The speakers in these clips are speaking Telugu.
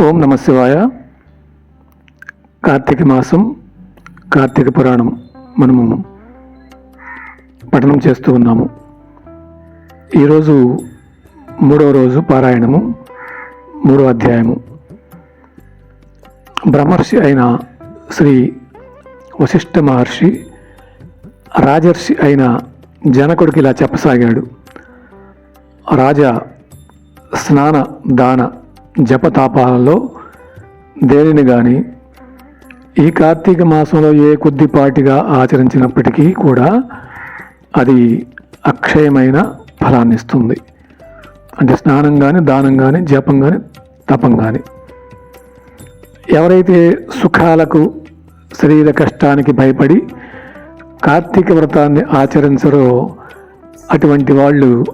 ఓం నమ శివాయ. కార్తీక మాసం కార్తీక పురాణం మనము పఠనం చేస్తూ ఉన్నాము. ఈరోజు మూడవ రోజు పారాయణము మూడవ అధ్యాయము. బ్రహ్మర్షి అయిన శ్రీ వశిష్ఠ మహర్షి రాజర్షి అయిన జనకుడికి ఇలా చెప్పసాగాడు. రాజా స్నాన దాన జపతాపాలలో దేనిని కానీ ఈ కార్తీక మాసంలో ఏ కొద్దిపాటిగా ఆచరించినప్పటికీ కూడా అది అక్షయమైన ఫలాన్ని ఇస్తుంది అంటే స్నానం కానీ దానం కానీ జపం కానీ తపం కానీ ఎవరైతే సుఖాలకు శరీర కష్టానికి భయపడి కార్తీక వ్రతాన్ని ఆచరించరో అటువంటి వాళ్ళు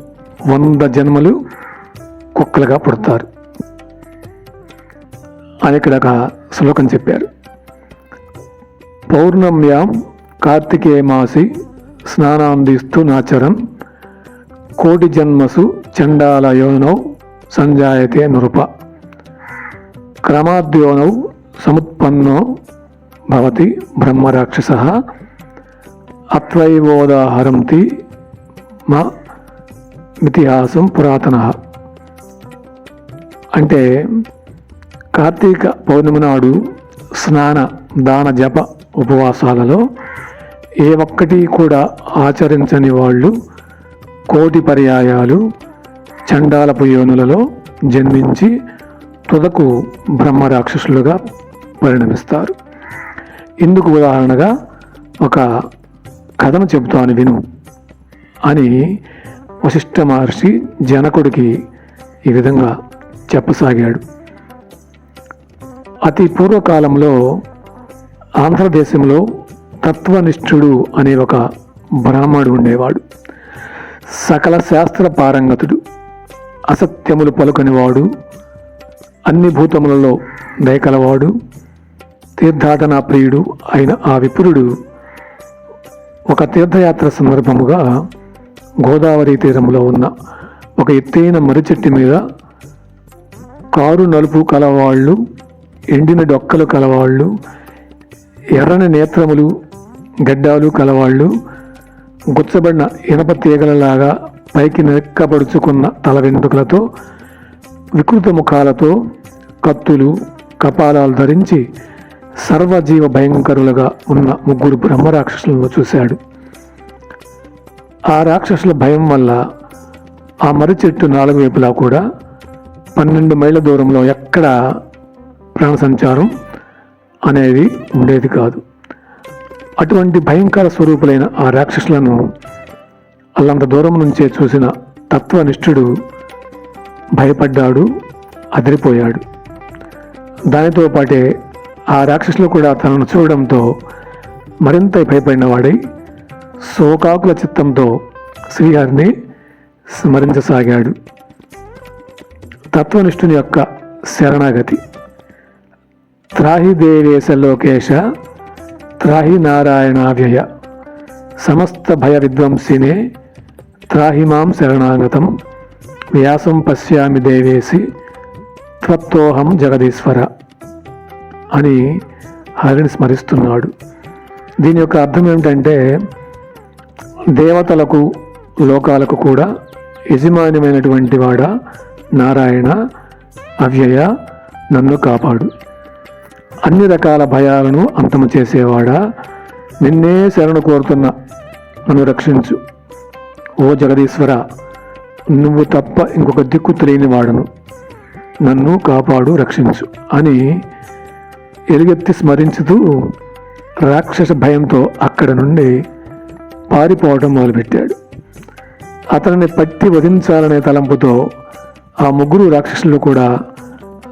వంద జన్మలు కుక్కలుగా పుడతారు. అని ఇక్కడ ఒక శ్లోకం చెప్పారు. పౌర్ణమ్యాం కార్తికేయ మాసి స్నానాందిస్తూ నాచరం కోటి జన్మసు చండాల యోనౌ సంజాయతే నృప. క్రమాద్యోనౌ సముత్పన్నో భవతి బ్రహ్మరాక్షస అత్వైవోదాహరంతి మా ఇతిహాసం పురాతన. అంటే కార్తీక పౌర్ణమి నాడు స్నాన దాన జప ఉపవాసాలలో ఏ ఒక్కటి కూడా ఆచరించని వాళ్ళు కోటి పర్యాయాలు చండాలపు యోనులలో జన్మించి తుదకు బ్రహ్మరాక్షసులుగా పరిణమిస్తారు. ఇందుకు ఉదాహరణగా ఒక కథను చెబుతాను విను అని వశిష్ఠ మహర్షి జనకుడికి ఈ విధంగా చెప్పసాగాడు. అతి పూర్వకాలంలో ఆంధ్రదేశంలో తత్వనిష్ఠుడు అనే ఒక బ్రాహ్మణుడు ఉండేవాడు. సకల శాస్త్ర పారంగతుడు అసత్యములు పలుకనివాడు అన్ని భూతములలో దయకలవాడు తీర్థాటన ప్రియుడు అయిన ఆ విపురుడు ఒక తీర్థయాత్ర సందర్భముగా గోదావరి తీరంలో ఉన్న ఒక ఎత్తైన మర్రి చెట్టు మీద కారు నలుపు కలవాళ్ళు ఎండిన డొక్కలు కలవాళ్ళు ఎర్రని నేత్రములు గడ్డాలు కలవాళ్ళు గుచ్చబడిన ఇనప తీగలలాగా పైకి నెక్కబడుచుకున్న తల వెంట్రుకలతో వికృత ముఖాలతో కత్తులు కపాలాలు ధరించి సర్వజీవ భయంకరులుగా ఉన్న ముగ్గురు బ్రహ్మరాక్షసులను చూశాడు. ఆ రాక్షసుల భయం వల్ల ఆ మర్రి చెట్టు నాలుగు వైపులా కూడా పన్నెండు మైళ్ళ దూరంలో ఎక్కడ ప్రాణ సంచారం అనేది ఉండేది కాదు. అటువంటి భయంకర స్వరూపులైన ఆ రాక్షసులను అల్లంత దూరం నుంచే చూసిన తత్వనిష్ఠుడు భయపడ్డాడు అదిరిపోయాడు. దానితో పాటే ఆ రాక్షసులు కూడా తనను చూడడంతో మరింత భయపడినవాడై శోకాకుల చిత్తంతో శ్రీహరిని స్మరించసాగాడు. తత్వనిష్ఠుని యొక్క శరణాగతి త్రాహి దేవేశ లోకేశ త్రాహి నారాయణావ్యయ. సమస్త భయ విద్వంసినే త్రాహి మాం శరణాగతం. వ్యాసం పశ్యామి దేవేసి త్వత్తోహం జగదీశ్వర అని హరిని స్మరిస్తున్నాడు. దీని యొక్క అర్థం ఏమిటంటే దేవతలకు లోకాలకు కూడా యజమాన్యమైనటువంటి వాడ నారాయణ అవ్యయ నన్ను కాపాడు. అన్ని రకాల భయాలను అంతము చేసేవాడా? నిన్నే శరణు కోరుతున్న నన్ను రక్షించు. ఓ జగదీశ్వర నువ్వు తప్ప ఇంకొక దిక్కు తెలియని వాడను. నన్ను కాపాడు రక్షించు అని ఎలుగెత్తి స్మరించుతూ రాక్షస భయంతో అక్కడ నుండి పారిపోవడం మొదలుపెట్టాడు. అతనిని పట్టి వధించాలనే తలంపుతో ఆ ముగ్గురు రాక్షసులు కూడా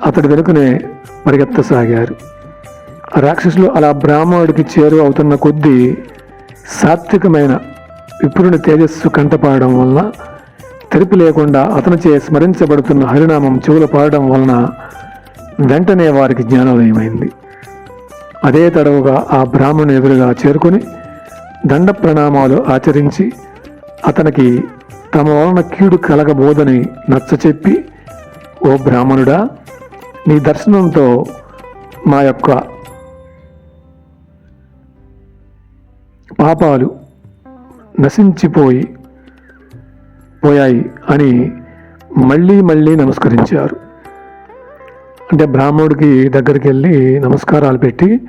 అతడి వెనుకనే పరిగెత్తసాగారు. రాక్షసులు అలా బ్రాహ్మణుడికి చేరు అవుతున్న కొద్దీ సాత్వికమైన విపురుని తేజస్సు కంటపాడడం వలన తెరుపు లేకుండా అతనిచే స్మరించబడుతున్న హరినామం చెవులు పాడడం వలన వెంటనే వారికి జ్ఞానోదయమైంది. అదే తడవుగా ఆ బ్రాహ్మణుని ఎదురుగా చేరుకొని దండ ప్రణామాలు ఆచరించి అతనికి తమ వలన కీడు కలగబోదని నచ్చచెప్పి ఓ బ్రాహ్మణుడా నీ దర్శనంతో మా యొక్క పాపాలు నశించిపోయి పోయాయి అని మళ్ళీ మళ్ళీ నమస్కరించారు. అంటే బ్రాహ్మణుడికి దగ్గరికి వెళ్ళి నమస్కారాలు పెట్టి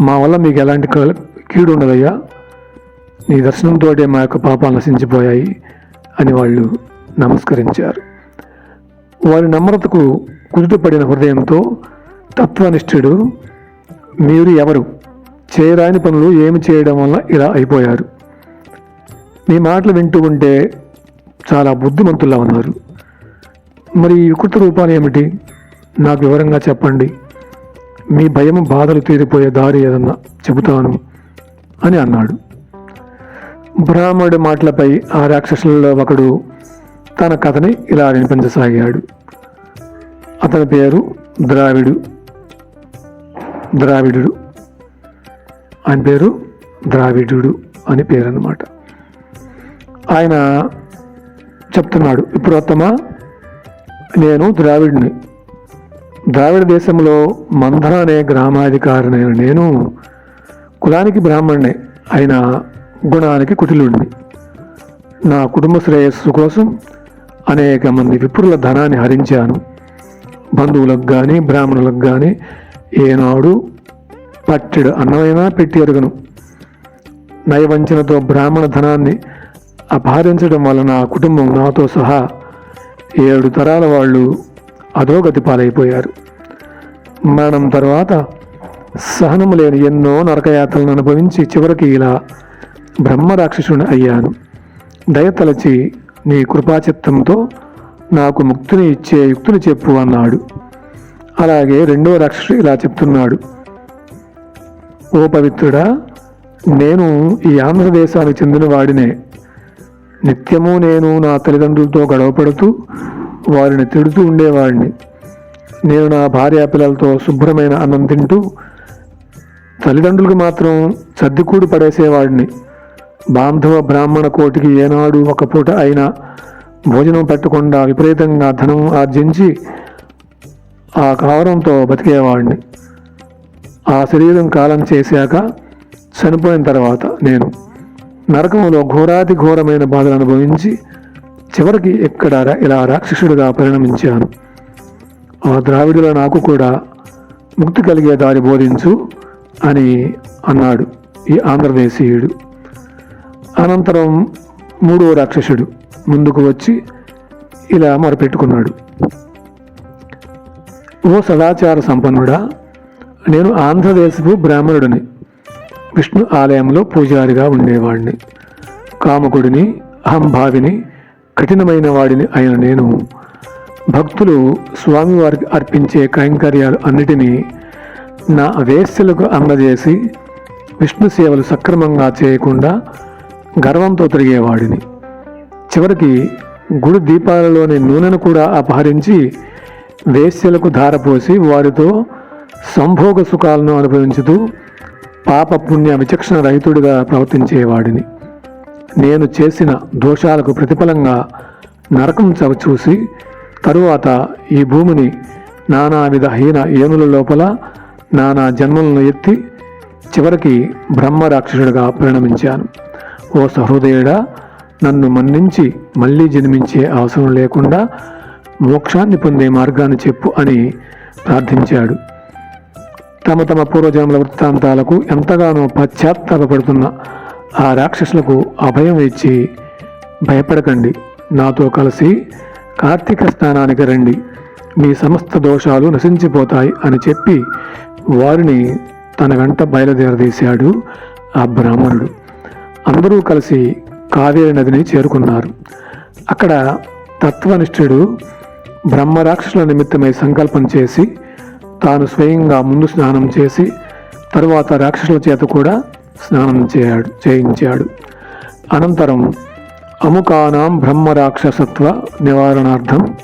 మా వల్ల మీకు ఎలాంటి కీడు ఉండదయ్యా. నీ దర్శనంతో మా యొక్క పాపాలు నశించిపోయాయి అని వాళ్ళు నమస్కరించారు. వారి నమ్రతకు కుదుటపడిన హృదయంతో తత్వనిష్ఠుడు మీరు ఎవరు? చేయరాని పనులు ఏమి చేయడం వల్ల ఇలా అయిపోయారు. మీ మాటలు వింటూ ఉంటే చాలా బుద్ధిమంతుల్లా ఉన్నారు. మరి ఈ వికృత రూపాలు ఏమిటి? నాకు వివరంగా చెప్పండి. మీ భయం బాధలు తీరిపోయే దారి ఏదన్నా చెబుతాను అని అన్నాడు. బ్రాహ్మడి మాటలపై ఆ రాక్షసులలో ఒకడు తన కథని ఇలా వినిపించసాగాడు. అతని పేరు ద్రావిడు. ద్రావిడుడు. ఆయన పేరు ద్రావిడుడు అని పేరు అనమాట ఆయన చెప్తున్నాడు ఇప్పుడు నేను ద్రావిడిని. ద్రావిడ దేశంలో మంధర అనే గ్రామాధికారినైన నేను కులానికి బ్రాహ్మణ్ణే. అయిన గుణానికి కుటిలుణ్ణి నా కుటుంబ శ్రేయస్సు కోసం అనేక మంది విప్రుల ధనాన్ని హరించాను. బంధువులకు కానీ బ్రాహ్మణులకు కానీ ఏనాడు పట్టెడు అన్నమైనా పెట్టి ఎరుగను. నయవంచనతో బ్రాహ్మణ ధనాన్ని అపహరించడం వల్ల నా కుటుంబం నాతో సహా ఏడు తరాల వాళ్ళు అధోగతి పాలైపోయారు. మరణం తర్వాత సహనం లేని ఎన్నో నరకయాత్రలను అనుభవించి చివరికి ఇలా బ్రహ్మరాక్షసుని అయ్యాను. దయతలచి నీ కృపాచిత్తంతో నాకు ముక్తిని ఇచ్చే యుక్తులు చెప్పు అన్నాడు. అలాగే రెండో రాక్షసుడు ఇలా చెప్తున్నాడు. ఓ పవిత్రుడా నేను ఈ ఆంధ్రదేశానికి చెందిన వాడినే. నిత్యము నేను నా తల్లిదండ్రులతో గొడవపడుతూ వారిని తిడుతూ ఉండేవాడిని. నేను నా భార్య పిల్లలతో శుభ్రమైన అన్నం తింటూ తల్లిదండ్రులకు మాత్రం సర్దికూడు పడేసేవాడిని. బాంధవ బ్రాహ్మణ కోటికి ఏనాడు ఒక పూట అయినా భోజనం పెట్టకుండా విపరీతంగా ధనం ఆర్జించి ఆ కావడంతో బతికేవాడిని. ఆ శరీరం కాలం చేశాక చనిపోయిన తర్వాత నేను నరకంలో ఘోరాతి ఘోరమైన బాధలు అనుభవించి చివరికి ఇక్కడ ఇలా రాక్షసుడిగా పరిణమించాను. ఆ ద్రావిడుల నాకు కూడా ముక్తి కలిగే దారి బోధించు అని అన్నాడు ఈ ఆంధ్రదేశీయుడు. అనంతరం మూడో రాక్షసుడు ముందుకు వచ్చి ఇలా మొరపెట్టుకున్నాడు. ఓ సదాచార సంపన్నుడా నేను ఆంధ్రదేశపు బ్రాహ్మణుడిని. విష్ణు ఆలయంలో పూజారిగా ఉండేవాడిని కామకుడిని అహంభావిని కఠినమైన వాడిని అయిన నేను. భక్తులు స్వామివారికి అర్పించే కైంకర్యాలు అన్నిటినీ నా వేశ్యలకు అందజేసి విష్ణు సేవలు సక్రమంగా చేయకుండా గర్వంతో తిరిగేవాడిని. చివరికి గుడి దీపాలలోని నూనెను కూడా అపహరించి వేశ్యలకు ధారపోసి వారితో సంభోగ సుఖాలను అనుభవించుతూ పాప పుణ్య విచక్షణ రహితుడిగా ప్రవర్తించేవాడిని. నేను చేసిన దోషాలకు ప్రతిఫలంగా నరకం చవిచూసి తరువాత ఈ భూమిని నానావిధ హీన ఏనుల లోపల నానా జన్మలను ఎత్తి చివరికి బ్రహ్మ రాక్షసుడిగా పరిణమించాను. ఓ సహృదయుడా నన్ను మన్నించి మళ్ళీ జన్మించే అవసరం లేకుండా మోక్షాన్ని పొందే మార్గాన్ని చెప్పు అని ప్రార్థించాడు. తమ తమ పూర్వజన్మల వృత్తాంతాలకు ఎంతగానో పశ్చాత్తాపడుతున్న ఆ రాక్షసులకు అభయం ఇచ్చి భయపడకండి. నాతో కలిసి కార్తీక స్నానానికి రండి. మీ సమస్త దోషాలు నశించిపోతాయి అని చెప్పి వారిని తన వెంట బయలుదేరదీశాడు ఆ బ్రాహ్మణుడు. అందరూ కలిసి కావేరి నదిని చేరుకున్నారు. అక్కడ తత్వనిష్ఠుడు బ్రహ్మరాక్షసుల నిమిత్తమై సంకల్పం చేసి తాను స్వయంగా ముందు స్నానం చేసి తరువాత రాక్షసుల చేత కూడా స్నానం చేయాడు చేయించాడు. అనంతరం అముకానాం బ్రహ్మరాక్షసత్వ నివారణార్థం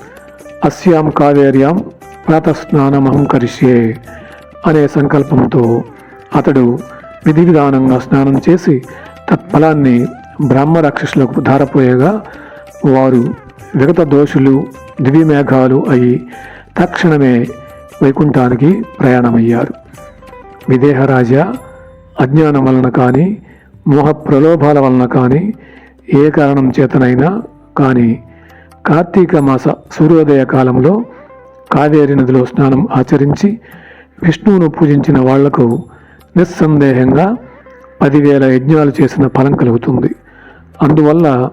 అస్యాం కావేర్యాం ప్రాతస్నానమహం కరిష్యే అనే సంకల్పంతో అతడు విధి విధానంగా స్నానం చేసి తత్ఫలాన్ని బ్రహ్మరాక్షసులకు ధారపోయగా వారు విగత దోషులు దివ్యమేఘాలు అయి తక్షణమే వైకుంఠానికి ప్రయాణమయ్యారు. విదేహరాజా అజ్ఞానం వలన కానీ మోహ ప్రలోభాల వలన కానీ ఏ కారణం చేతనైనా కానీ కార్తీక మాస సూర్యోదయ కాలంలో కావేరి నదిలో స్నానం ఆచరించి విష్ణువును పూజించిన వాళ్ళకు నిస్సందేహంగా పదివేల యజ్ఞాలు చేసిన ఫలం కలుగుతుంది. అందువల్ల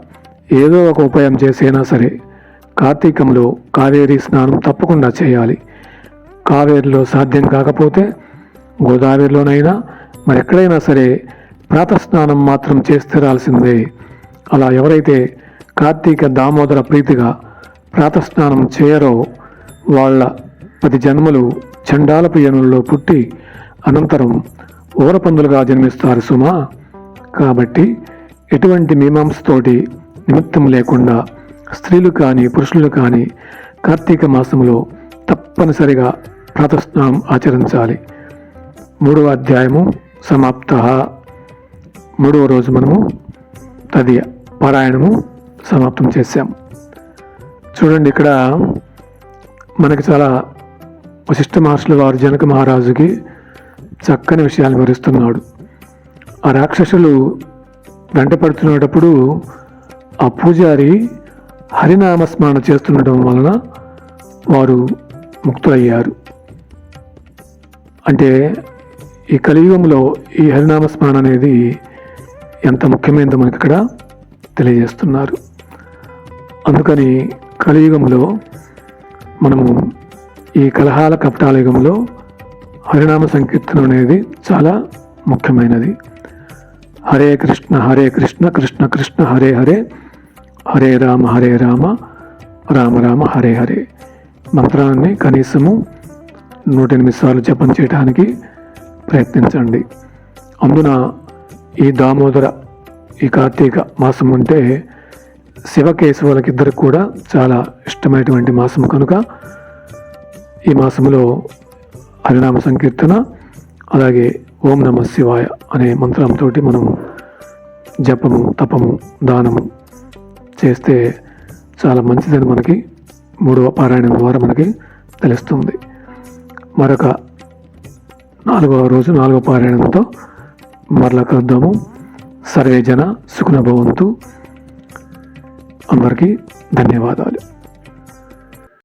ఏదో ఒక ఉపాయం చేసైనా సరే కార్తీకంలో కావేరీ స్నానం తప్పకుండా చేయాలి. కావేరిలో సాధ్యం కాకపోతే గోదావరిలోనైనా మరెక్కడైనా సరే ప్రాతస్నానం మాత్రం చేస్తీరాల్సిందే. అలా ఎవరైతే కార్తీక దామోదర ప్రీతిగా ప్రాతస్నానం చేయరో వాళ్ళ పది జన్మలు చండాల ప్రియనుల్లో పుట్టి అనంతరం ఊరపందులుగా జన్మిస్తారు సుమా. కాబట్టి ఎటువంటి మీమాంసతోటి నిమిత్తం లేకుండా స్త్రీలు కానీ పురుషులు కానీ కార్తీక మాసంలో తప్పనిసరిగా ప్రాతస్నానం ఆచరించాలి. మూడవ అధ్యాయము సమాప్త. మూడవ రోజు మనము తదియ పారాయణము సమాప్తం చేశాం. చూడండి ఇక్కడ మనకి చాలా వశిష్ఠ మహర్షుల వారు జనక మహారాజుకి చక్కని విషయాలు వివరిస్తున్నాడు. ఆ రాక్షసులు వెంటపడుతున్నప్పుడు ఆ పూజారి హరినామస్మరణ చేస్తుండటం వలన వారు ముక్తులయ్యారు. అంటే ఈ కలియుగంలో ఈ హరినామ స్మరణ అనేది ఎంత ముఖ్యమైనదో మనకి ఇక్కడ తెలియజేస్తున్నారు. అందుకని కలియుగంలో మనము ఈ కలహాల కపటాల యుగంలో హరినామ సంకీర్తనం అనేది చాలా ముఖ్యమైనది. హరే కృష్ణ హరే కృష్ణ కృష్ణ కృష్ణ హరే హరే హరే రామ హరే రామ రామ రామ హరే హరే. మంత్రాన్ని కనీసము నూట ఎనిమిది సార్లు జపం చేయడానికి ప్రయత్నించండి. అందున ఈ దామోదర ఈ కార్తీక మాసం అంటే శివకేశవులకిద్దరికి కూడా చాలా ఇష్టమైనటువంటి మాసం కనుక ఈ మాసములో హరినామ సంకీర్తన అలాగే ఓం నమ శివాయ అనే మంత్రంతో మనం జపము తపము దానము చేస్తే చాలా మంచిదని మనకి మూడవ పారాయణం ద్వారా మనకి తెలుస్తుంది. మరొక నాలుగవ రోజు నాలుగవ పారాయణంతో మరలా కలుద్దాము. సర్వే జన సుఖన భవంతు. అందరికీ ధన్యవాదాలు.